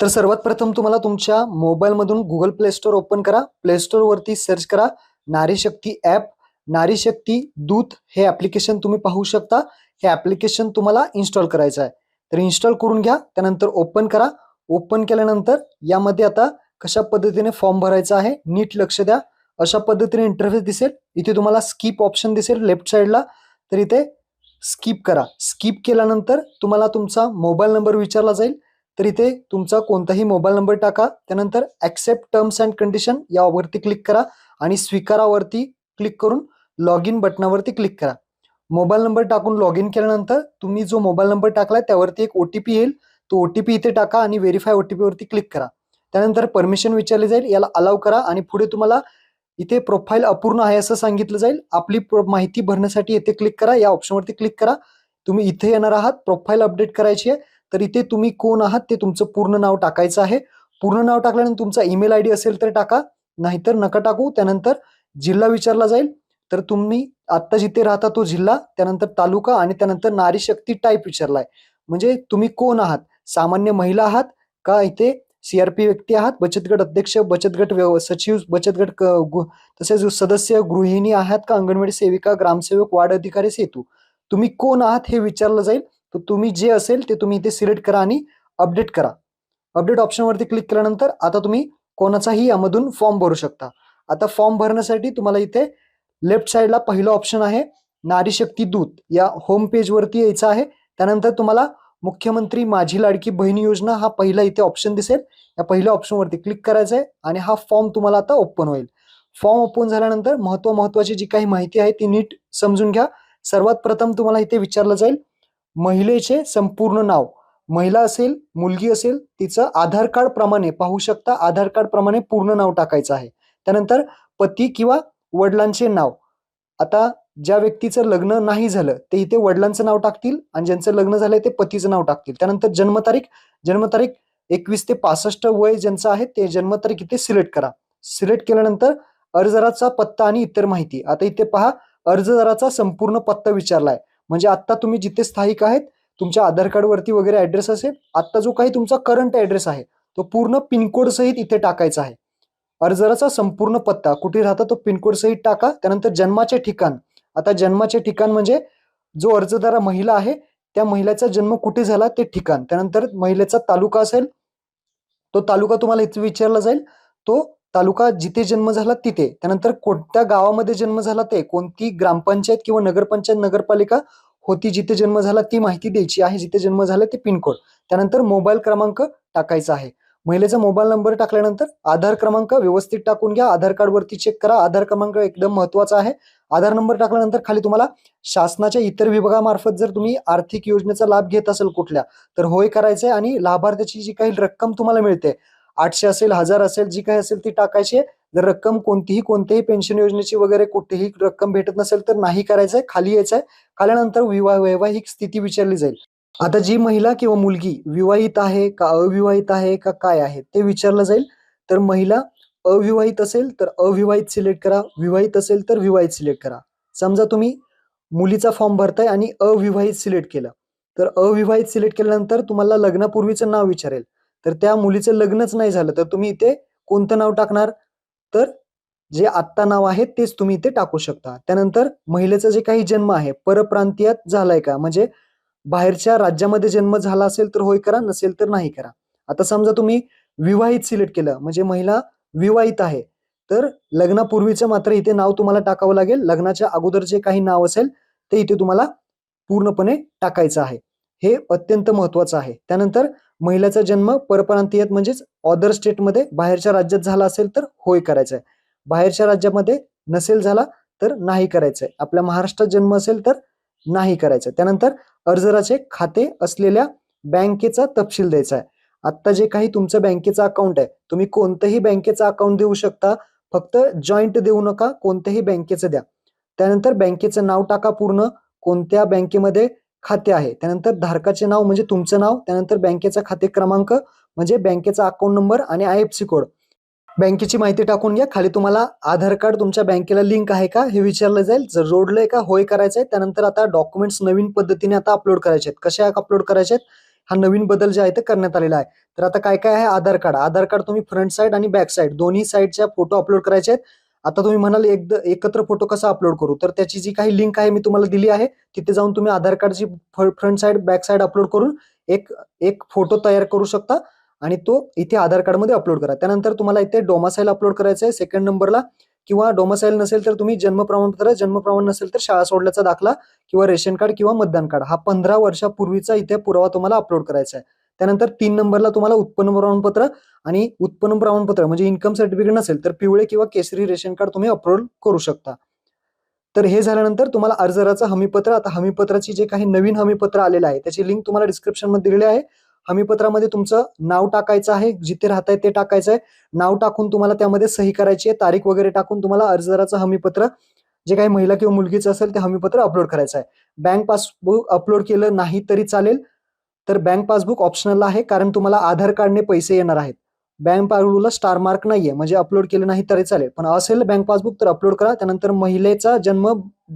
तर सर्वात प्रथम तुम्हाला तुमच्या मोबाईलमधून गुगल प्ले स्टोअर ओपन करा. प्ले स्टोअरवरती सर्च करा. नारी शक्ती ॲप नारी शक्ती दूत हे ॲप्लिकेशन तुम्ही पाहू शकता. हे ॲप्लिकेशन तुम्हाला इन्स्टॉल करायचं आहे. तर इन्स्टॉल करून घ्या. त्यानंतर ओपन करा. ओपन केल्यानंतर यामध्ये आता कशा पद्धतीने फॉर्म भरायचा आहे नीट लक्ष द्या. अशा पद्धतीने इंटरफेस दिसेल. इथे तुम्हाला स्किप ऑप्शन दिसेल लेफ्ट साईडला तर इथे स्किप करा. स्किप केल्यानंतर तुम्हाला तुमचा मोबाईल नंबर विचारला जाईल. तर इथे तुमचा कोणताही मोबाईल नंबर टाका त्यानंतर ॲक्सेप्ट टर्म्स अँड कंडिशन यावरती क्लिक करा आणि स्वीकारावरती क्लिक करून लॉग इन बटनावरती क्लिक करा. मोबाईल नंबर टाकून लॉग इन केल्यानंतर तुम्ही जो मोबाईल नंबर टाकलाय त्यावरती एक ओ टी पी येईल. तो ओ टी पी इथे टाका आणि व्हेरीफाय ओ टी पीवरती क्लिक करा. त्यानंतर परमिशन विचारली जाईल याला अलाव करा आणि पुढे तुम्हाला इथे प्रोफाईल अपूर्ण आहे असं सांगितलं जाईल. आपली प्रो- माहिती भरण्यासाठी येथे क्लिक करा या ऑप्शनवरती क्लिक करा. तुम्ही इथे येणार आहात प्रोफाईल अपडेट करायची आहे. तर इथे तुम्ही कोण आहात ते तुमचं पूर्ण नाव टाकायचं आहे. पूर्ण नाव टाकल्यानंतर तुमचा ईमेल आय डी असेल तर टाका. नाहीतर नका टाकू. त्यानंतर जिल्हा विचारला जाईल. तर तुम्ही आत्ता जिथे राहता तो जिल्हा त्यानंतर तालुका आणि त्यानंतर नारी शक्ती टाईप विचारलाय. म्हणजे तुम्ही कोण आहात? सामान्य महिला आहात का इथे सीआरपी व्यक्ती आहात? बचत गट अध्यक्ष बचत गट व्यव- सचिव बचत गट गु- तसेच सदस्य गृहिणी आहात का? अंगणवाडी सेविका ग्रामसेवक वार्ड अधिकारी सेतू. तुम्ही कोण आहात हे विचारलं जाईल. तर तुम्ही जे असेल ते तुम्ही इथे सिलेक्ट करा आणि अपडेट करा. अपडेट ऑप्शनवरती क्लिक केल्यानंतर आता तुम्ही कोणाचाही यामधून फॉर्म भरू शकता. आता फॉर्म भरण्यासाठी तुम्हाला इथे लेफ्ट साईडला पहिलं ऑप्शन आहे नारी शक्ती दूत. या होम पेजवरती यायचं आहे. त्यानंतर तुम्हाला मुख्यमंत्री माझी लाडकी बहिणी योजना हा पहिला इथे ऑप्शन दिसेल. या पहिल्या ऑप्शनवरती क्लिक करायचं आहे आणि हा फॉर्म तुम्हाला आता ओपन होईल. फॉर्म ओपन झाल्यानंतर महत्त्व महत्वाची जी काही माहिती आहे ती नीट समजून घ्या. सर्वात प्रथम तुम्हाला इथे विचारलं जाईल महिलेचे संपूर्ण नाव. महिला असेल मुलगी असेल तिचं आधार कार्ड प्रमाणे पाहू शकता आधार कार्ड प्रमाणे पूर्ण नाव टाकायचं आहे. त्यानंतर पती किंवा वडिलांचे नाव. आता ज्या व्यक्तीचं लग्न नाही झालं ते इथे वडिलांचं नाव टाकतील आणि ज्यांचं लग्न झालंय ते पतीचं नाव टाकतील. त्यानंतर जन्मतारीख जन्मतारीख एकवीस ते पासष्ट वय ज्यांचं आहे ते जन्मतारीख इथे सिलेक्ट करा. सिलेक्ट केल्यानंतर अर्जदाराचा पत्ता आणि इतर माहिती. आता इथे पहा अर्जदाराचा संपूर्ण पत्ता विचारलाय. म्हणजे आत्ता तुम्ही जिथे स्थायिक आहेत तुमच्या आधार कार्डवरती वगैरे ॲड्रेस असेल आत्ता जो काही तुमचा करंट ॲड्रेस आहे तो पूर्ण पिनकोड सहित इथे टाकायचा आहे. अर्जदाराचा संपूर्ण पत्ता कुठे राहता तो पिनकोड सहित टाका त्यानंतर जन्माचे ठिकाण. आता जन्माचे ठिकाण म्हणजे जो अर्जदार महिला आहे त्या महिलेचा जन्म कुठे झाला ते ठिकाण. त्यानंतर महिलेचा तालुका असेल तो तालुका तुम्हाला इथे विचारला जाईल तो तालुका जिथे जन्म झाला तिथे. त्यानंतर कोणत्या गावामध्ये जन्म झाला ते कोणती ग्रामपंचायत किंवा नगरपंचायत नगरपालिका होती जिथे जन्म झाला ती माहिती द्यायची आहे. जिथे जन्म झाला ते पिनकोड. त्यानंतर मोबाईल क्रमांक टाकायचा आहे. महिलेचा मोबाईल नंबर टाकल्यानंतर आधार क्रमांक व्यवस्थित टाकून घ्या. आधार कार्ड वरती चेक करा. आधार क्रमांक एकदम महत्त्वाचा आहे. आधार नंबर टाकल्यानंतर खाली तुम्हाला शासनाच्या इतर विभागामार्फत जर तुम्ही आर्थिक योजनेचा लाभ घेत असेल कुठल्या तर होय करायचंय आणि लाभार्थ्याची जी काही रक्कम तुम्हाला मिळते आठशे असेल हजार असेल जी काही असेल ती टाकायची. जर रक्कम कोणतीही कोणत्याही पेन्शन योजनेची वगैरे कुठेही रक्कम भेटत नसेल तर नाही करायचंय खाली यायचंय. खाल्यानंतर विवाह वैवाहिक स्थिती विचारली जाईल. आता जी महिला किंवा मुलगी विवाहित आहे का अविवाहित आहे का काय आहे ते विचारलं जाईल. तर महिला अविवाहित असेल तर अविवाहित सिलेक्ट करा. विवाहित असेल तर विवाहित सिलेक्ट करा. समजा तुम्ही मुलीचा फॉर्म भरताय आणि अविवाहित सिलेक्ट केलं. तर अविवाहित सिलेक्ट केल्यानंतर तुम्हाला लग्नापूर्वीचं नाव विचारेल. तर त्या मुलीचं लग्नच नाही झालं. तर तुम्ही इथे कोणतं नाव टाकणार? तर जे आत्ता नाव आहे तेच तुम्ही इथे टाकू शकता. त्यानंतर महिलेचा जे काही जन्म आहे परप्रांतीयात झालाय का? म्हणजे बाहेरच्या राज्यामध्ये जन्म झाला असेल तर होय करा नसेल तर नाही करा. आता समजा तुम्ही विवाहित सिलेक्ट केलं म्हणजे महिला विवाहित आहे तर लग्नापूर्वीचं मात्र इथे नाव तुम्हाला टाकावं लागेल. लग्नाच्या अगोदर जे काही नाव असेल ते इथे तुम्हाला पूर्णपणे टाकायचं आहे. हे अत्यंत महत्वाचं आहे. त्यानंतर महिलेचा जन्म परप्रांतीयत म्हणजेच ऑदर स्टेटमध्ये बाहेरच्या राज्यात झाला असेल तर होय करायचं आहे बाहेरच्या राज्यामध्ये नसेल झाला तर नाही करायचं आहे आपल्या महाराष्ट्रात जन्म असेल तर नाही करायचं त्यानंतर अर्जराचे खाते असलेल्या बँकेचा तपशील द्यायचा आहे आत्ता जे काही तुमचं बँकेचं अकाउंट आहे तुम्ही कोणतंही बँकेचं अकाउंट देऊ शकता. फक्त जॉईंट देऊ नका कोणत्याही बँकेचं द्या. त्यानंतर बँकेचं नाव टाका पूर्ण. कोणत्या बँकेमध्ये खाते आहे. त्यानंतर धारकाचे नाव म्हणजे तुमचं नाव त्यानंतर बँकेचा खाते क्रमांक म्हणजे बँकेचा अकाउंट नंबर आणि आय एफ सी कोड बँकेची माहिती टाकून घ्या. खाली तुम्हाला आधार कार्ड तुमच्या बँकेला लिंक आहे का? हे विचारलं जाईल. जर जोडलंय का? होय करायचं आहे त्यानंतर आता डॉक्युमेंट्स नवीन पद्धतीने आता अपलोड करायचे आहेत कशा अपलोड करायचे आहेत हा नवीन बदल जे आहे ते करण्यात आलेला आहे. तर आता काय काय आहे? आधार कार्ड. आधार कार्ड तुम्ही फ्रंट साईड आणि बॅक साईड दोन्ही साईडच्या फोटो अपलोड करायचे आहेत आता तुम्ही म्हणाल एकदा एकत्र फोटो कसा अपलोड करू? तर त्याची जी काही लिंक आहे मी तुम्हाला दिली आहे. तिथे जाऊन तुम्ही आधार कार्डची front side back side upload करून एक एक फोटो तयार करू शकता आणि तो इथे आधार कार्डमध्ये अपलोड करा. त्यानंतर तुम्हाला इथे डोमासाईल अपलोड करायचं आहे सेकंड नंबरला किंवा डोमासाईल नसेल तर तुम्ही जन्म प्रमाणपत्र जन्म प्रमाण नसेल तर शाळा सोडल्याचा दाखला किंवा रेशन कार्ड किंवा मतदान कार्ड. हा पंधरा वर्षापूर्वीचा इथे पुरावा तुम्हाला अपलोड करायचा आहे. त्यानंतर तीन नंबरला तुम्हाला उत्पन्न प्रमाणपत्र आणि उत्पन्न प्रमाणपत्र म्हणजे इन्कम सर्टिफिकेट नसेल तर पिवळे किंवा केसरी रेशन कार्ड तुम्ही अपलोड करू शकता. तर हे झाल्यानंतर तुम्हाला अर्जदाराचं हमीपत्र आता हमीपत्राची जे काही नवीन हमीपत्र आलेलं आहे त्याची लिंक तुम्हाला डिस्क्रिप्शनमध्ये दिलेली आहे. हमीपत्रामध्ये तुमचं नाव टाकायचं आहे जिथे राहताय ते टाकायचं आहे. नाव टाकून तुम्हाला त्यामध्ये सही करायची आहे तारीख वगैरे टाकून तुम्हाला अर्जदाराचं हमीपत्र जे काही महिला किंवा मुलगीचं असेल ते हमीपत्र अपलोड करायचं आहे. बँक पासबुक अपलोड केलं नाही तरी चालेल तर बँक पासबुक ऑप्शनल आहे कारण तुम्हाला आधार कार्डने पैसे येणार आहेत. बँक पासबुकला स्टार मार्क नाहीये म्हणजे अपलोड केलं नाही तरी चालेल. पण असेल बँक पासबुक तर अपलोड करा त्यानंतर महिलेचा जन्म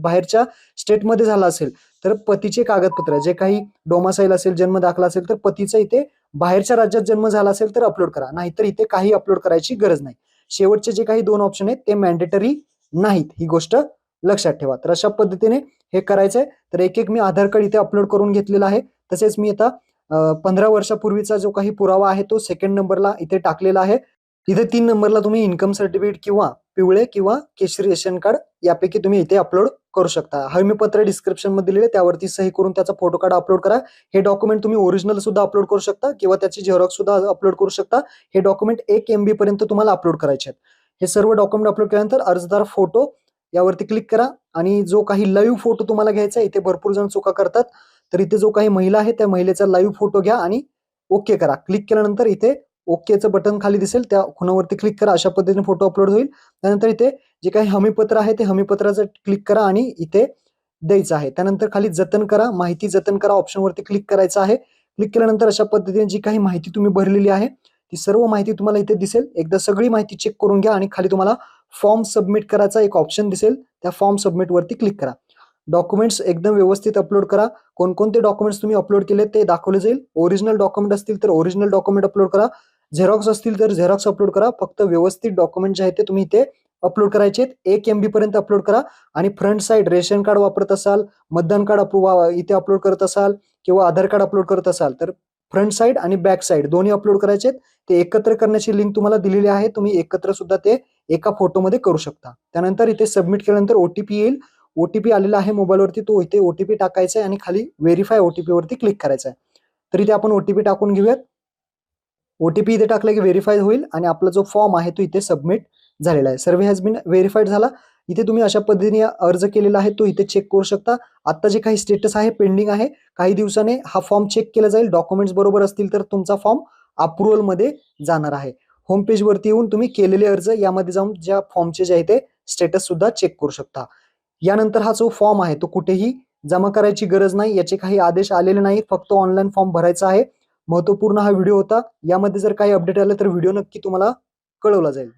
बाहेरच्या स्टेटमध्ये झाला असेल तर पतीचे कागदपत्र जे काही डोमासाईल असेल जन्म दाखला असेल तर पतीचा इथे बाहेरच्या राज्यात जन्म झाला असेल तर अपलोड करा. नाहीतर इथे काही अपलोड करायची गरज नाही. शेवटचे जे काही दोन ऑप्शन आहेत ते मॅन्डेटरी नाहीत. ही गोष्ट लक्षात ठेवा. तर अशा पद्धतीने हे करायचंय. तर एक एक मी आधार कार्ड इथे अपलोड करून घेतलेलं आहे. तसेच मी आता पंधरा वर्षापूर्वीचा जो काही पुरावा आहे तो सेकंड नंबरला इथे टाकलेला आहे. इथे तीन नंबरला तुम्ही इन्कम सर्टिफिकेट किंवा पिवळे किंवा केशरी रेशन कार्ड यापैकी तुम्ही इथे अपलोड करू शकता. हमीपत्र डिस्क्रिप्शनमध्ये दिलेले त्यावरती सही करून त्याचा फोटो कार्ड अपलोड करा. हे डॉक्युमेंट तुम्ही ओरिजिनल सुद्धा अपलोड करू शकता किंवा त्याची झेरॉक्स सुद्धा अपलोड करू शकता. हे डॉक्युमेंट एक एमबी पर्यंत तुम्हाला अपलोड करायचे आहेत. हे सर्व डॉक्युमेंट अपलोड केल्यानंतर अर्जदार फोटो यावरती क्लिक करा आणि जो काही लाईव्ह फोटो तुम्हाला घ्यायचा आहे इथे भरपूर जण चुका करतात. तर इथे जो काही महिला आहे त्या महिलेचा लाईव्ह फोटो घ्या आणि ओके करा. क्लिक केल्यानंतर इथे ओकेचं बटन खाली दिसेल. त्या खुणावरती क्लिक करा. अशा पद्धतीने फोटो अपलोड होईल. त्यानंतर इथे जे काही हमीपत्र आहे ते हमीपत्राचं क्लिक करा आणि इथे द्यायचं आहे. त्यानंतर खाली जतन करा. माहिती जतन करा ऑप्शनवरती क्लिक करायचं आहे. क्लिक केल्यानंतर अशा पद्धतीने जी काही माहिती तुम्ही भरलेली आहे ती सर्व माहिती तुम्हाला इथे दिसेल. एकदा सगळी माहिती चेक करून घ्या आणि खाली तुम्हाला फॉर्म सबमिट करायचा एक ऑप्शन दिसेल. त्या फॉर्म सबमिटवरती क्लिक करा. डॉक्युमेंट्स एकदम व्यवस्थित अपलोड करा. कोणकोणते डॉक्युमेंट्स तुम्ही अपलोड केले ते दाखवले जाईल. ओरिजिनल डॉक्युमेंट असतील तर ओरिजिनल डॉक्युमेंट अपलोड करा. झेरॉक्स असतील तर झेरॉक्स अपलोड करा. फक्त व्यवस्थित डॉक्युमेंट जे आहे ते तुम्ही इथे अपलोड करायचे एक एम बी पर्यंत अपलोड करा. आणि फ्रंट साईड रेशन कार्ड वापरत असाल मतदान कार्ड अप्रूव इथे अपलोड करत असाल किंवा आधार कार्ड अपलोड करत असाल तर फ्रंट साईड आणि बॅक साईड दोन्ही अपलोड करायचे ते एकत्र करण्याची लिंक तुम्हाला दिलेली आहे. तुम्ही एकत्र सुद्धा ते एका फोटोमध्ये करू शकता. त्यानंतर इथे सबमिट केल्यानंतर ओटीपी येईल. ओटीपी आलेला आहे मोबाईलवरती तो इथे ओटीपी टाकायचा आहे आणि खाली व्हेरीफाय ओटीपी वरती क्लिक करायचा आहे. तर इथे आपण ओटीपी टाकून घेऊयात. ओटीपी इथे टाकलं की व्हेरीफाय होईल आणि आपला जो फॉर्म आहे तो इथे सबमिट झालेला आहे. सर्वे हॅज बिन व्हेरीफाईड झाला. इथे तुम्ही अशा पद्धतीने अर्ज केलेला आहे तो इथे चेक करू शकता. आता जे काही स्टेटस आहे पेंडिंग आहे काही दिवसाने हा फॉर्म चेक केला जाईल. डॉक्युमेंट्स बरोबर असतील तर तुमचा फॉर्म अप्रुव्हलमध्ये जाणार आहे. होम येऊन तुम्ही केलेले अर्ज यामध्ये जाऊन ज्या फॉर्मचे जे आहे ते स्टेटस सुद्धा चेक करू शकता. यानंतर हा जो फॉर्म आहे तो कुठेही जमा करायची गरज नाही. याचे काही आदेश आलेले नाहीत. फक्त ऑनलाईन फॉर्म भरायचा आहे. महत्त्वपूर्ण हा व्हिडिओ होता. यामध्ये जर काही अपडेट आलं तर व्हिडिओ नक्की तुम्हाला कळवला जाईल.